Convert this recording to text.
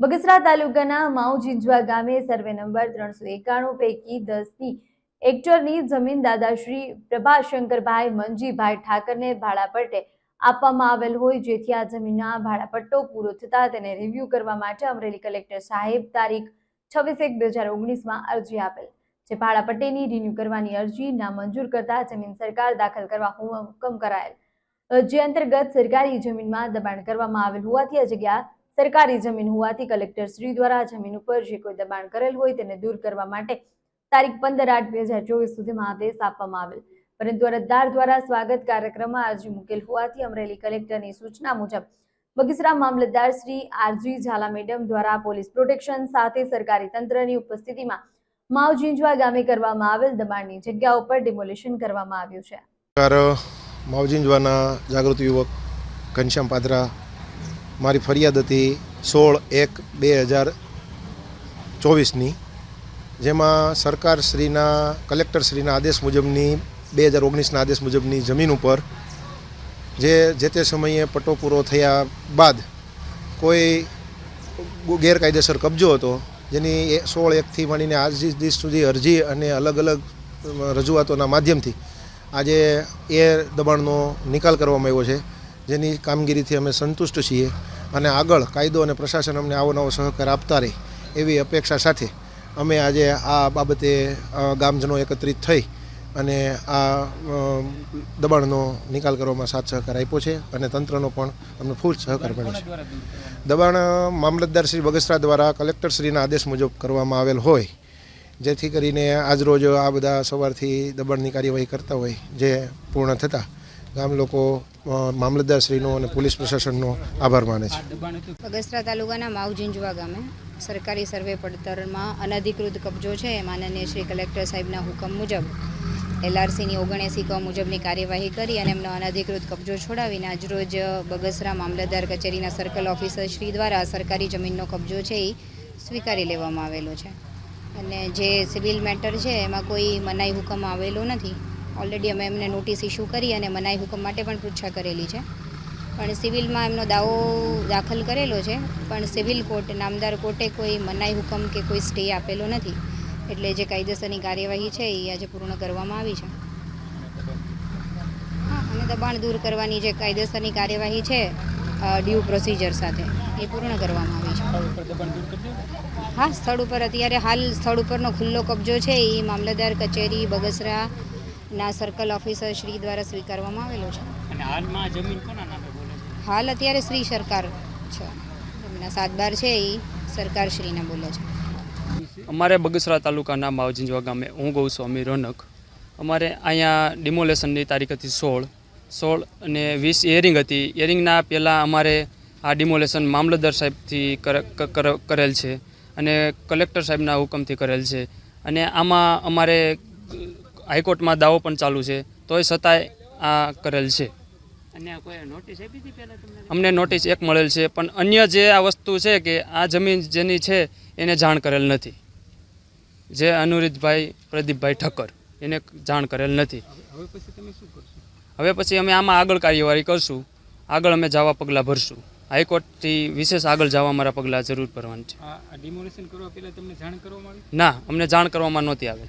બગસરા તાલુકાના માઉ ઝીંઝવા ગામે survey number ત્રણસો એકાણું પૈકી દસની હેક્ટરની જમીન દાદાશ્રી પ્રભાશંકરભાઈ મંજીભાઈ ઠાકરને ભાડાપટ્ટે આપવામાં આવેલ હોય, જેથી આ જમીનના ભાડાપટ્ટો પૂરો થતા તેને રિવ્યૂ કરવા માટે અમરેલી કલેક્ટર સાહેબ તારીખ છવ્વીસ એક બે હજાર ઓગણીસમાં અરજી આપેલ જે ભાડાપટ્ટીની રિન્યૂ કરવાની અરજી નામંજૂર કરતા જમીન સરકાર દાખલ કરવા હુકમ કરાયેલ. જે અંતર્ગત સરકારી જમીનમાં દબાણ કરવામાં આવેલ હોવાથી આ જગ્યા સરકારી જમીન હોવાથી કલેક્ટર શ્રી દ્વારા જમીન ઉપર જે કોઈ દબાણ કરેલ હોય તેને દૂર કરવા માટે તારીખ પંદર આઠ બે હજાર ચોવીસ સુધીમાં આદેશ આપવામાં આવેલ. પરંતુ અરજદાર દ્વારા સ્વાગત કાર્યક્રમમાં અરજી મૂકેલ હોવાથી અમરેલી કલેક્ટરની સૂચના મુજબ બગીસરા મામલતદાર Shri R G Jhala madam દ્વારા પોલીસ પ્રોટેક્શન સાથે સરકારી તંત્રની ઉપસ્થિતિમાં માવ જીંજવા ગામે કરવામાં આવેલ દબાણની જગ્યા ઉપર ડિમોલિશન કરવામાં આવ્યું છે. માવજીંજવાના જાગૃત યુવક ઘનશ્યામ પાદરા મારી ફરિયાદ હતી સોળ એક બે હજાર ચોવીસની, જેમાં સરકારશ્રીના, કલેક્ટરશ્રીના આદેશ મુજબની, બે હજાર ઓગણીસના આદેશ મુજબની જમીન ઉપર જે જે તે સમયે પટ્ટો પૂરો થયા બાદ કોઈ ગેરકાયદેસર કબજો હતો, જેની સોળ એકથી માંડીને આજ દિવસ સુધી અરજી અને અલગ અલગ રજૂઆતોના માધ્યમથી આજે એ દબાણનો નિકાલ કરવામાં આવ્યો છે. જેની કામગીરીથી અમે સંતુષ્ટ છીએ અને આગળ કાયદો અને પ્રશાસન અમને આવો નવો સહકાર આપતા રહે એવી અપેક્ષા સાથે અમે આજે આ બાબતે ગામજનો એકત્રિત થઈ અને આ દબાણનો નિકાલ કરવામાં સાથ સહકાર આપ્યો છે અને તંત્રનો પણ અમને ફૂલ સહકાર મળ્યો છે. દબાણ મામલતદાર શ્રી બગસરા દ્વારા કલેક્ટરશ્રીના આદેશ મુજબ કરવામાં આવેલ હોય, જેથી કરીને આજરોજ આ બધા સવારથી દબાણની કાર્યવાહી કરતા હોય, જે પૂર્ણ થતાં ગામ લોકો મામલતદારશ્રીનો અને પોલીસ પ્રશાસનનો આભાર માને છે. બગસરા તાલુકાના માવજીંજવા ગામે સરકારી સર્વે પડતરમાં અનધિકૃત કબજો છે માનનીય શ્રી કલેક્ટર સાહેબના હુકમ મુજબ. એલઆરસીની ઓગણએંસી ક મુજબની કાર્યવાહી કરી અને એમનો અનધિકૃત કબજો છોડાવીને આજરોજ બગસરા મામલતદાર કચેરીના સર્કલ ઓફિસર શ્રી દ્વારા સરકારી જમીનનો કબજો છે એ સ્વીકારી લેવામાં આવેલો છે. અને જે સિવિલ મેટર છે એમાં કોઈ મનાઈ હુકમ આવેલો નથી. ઓલરેડી અમે એમને નોટિસ ઇસ્યુ કરી અને મનાઈ હુકમ માટે પણ પૃચ્છા કરેલી છે. પણ સિવિલમાં એમનો દાવો દાખલ કરેલો છે પણ સિવિલ કોર્ટ નામદાર કોર્ટે કોઈ મનાઈ હુકમ કે કોઈ સ્ટે આપેલો નથી. એટલે જે કાયદેસરની કાર્યવાહી છે એ આજે પૂર્ણ કરવામાં આવી છે. હા અને દબાણ દૂર કરવાની જે કાયદેસરની કાર્યવાહી છે ડ્યુ પ્રોસિજર સાથે એ પૂર્ણ કરવામાં આવી છે. હા સ્થળ ઉપર અત્યારે હાલ સ્થળ ઉપરનો ખુલ્લો કબજો છે એ મામલતદાર કચેરી બગસરાના સર્કલ ઓફિસર શ્રી દ્વારા સ્વીકારવામાં આવેલો છે. અને હાલમાં આ જમીન કોના નામે બોલે છે? હાલ અત્યારે શ્રી સરકાર છે. એમના સાતબાર છે એ સરકાર શ્રીના બોલે છે. અમારે બગસરા તાલુકાના માવજીંજવા ગામે હું ગૌસ્વામી રોનક. અમારે અહીંયા ડિમોલેશનની તારીખ હતી સોળ. સોળ અને વીસ હિયરિંગ હતી. હિયરિંગના પહેલાં અમારે આ ડિમોલેશન મામલતદાર સાહેબથી કર- કરેલ છે અને કલેક્ટર સાહેબના હુકમથી કરેલ છે. અને આમાં અમારે હાઈકોર્ટમાં દાવો પણ ચાલુ છે તોય છતાંય આ કરેલ છે. અમને નોટિસ એક મળેલ છે પણ અન્ય જે આ વસ્તુ છે કે આ જમીન જેની છે એને જાણ કરેલ નથી. જે અનુરીતભાઈ પ્રદીપભાઈ ઠક્કર એને જાણ કરેલ નથી. હવે પછી અમે આમાં આગળ કાર્યવાહી કરશું. આગળ અમે જવા પગલાં ભરશું. હાઈકોર્ટથી વિશેષ આગળ જવા મારા પગલાં જરૂર ભરવાની છે. ના અમને જાણ કરવામાં નહોતી આવે.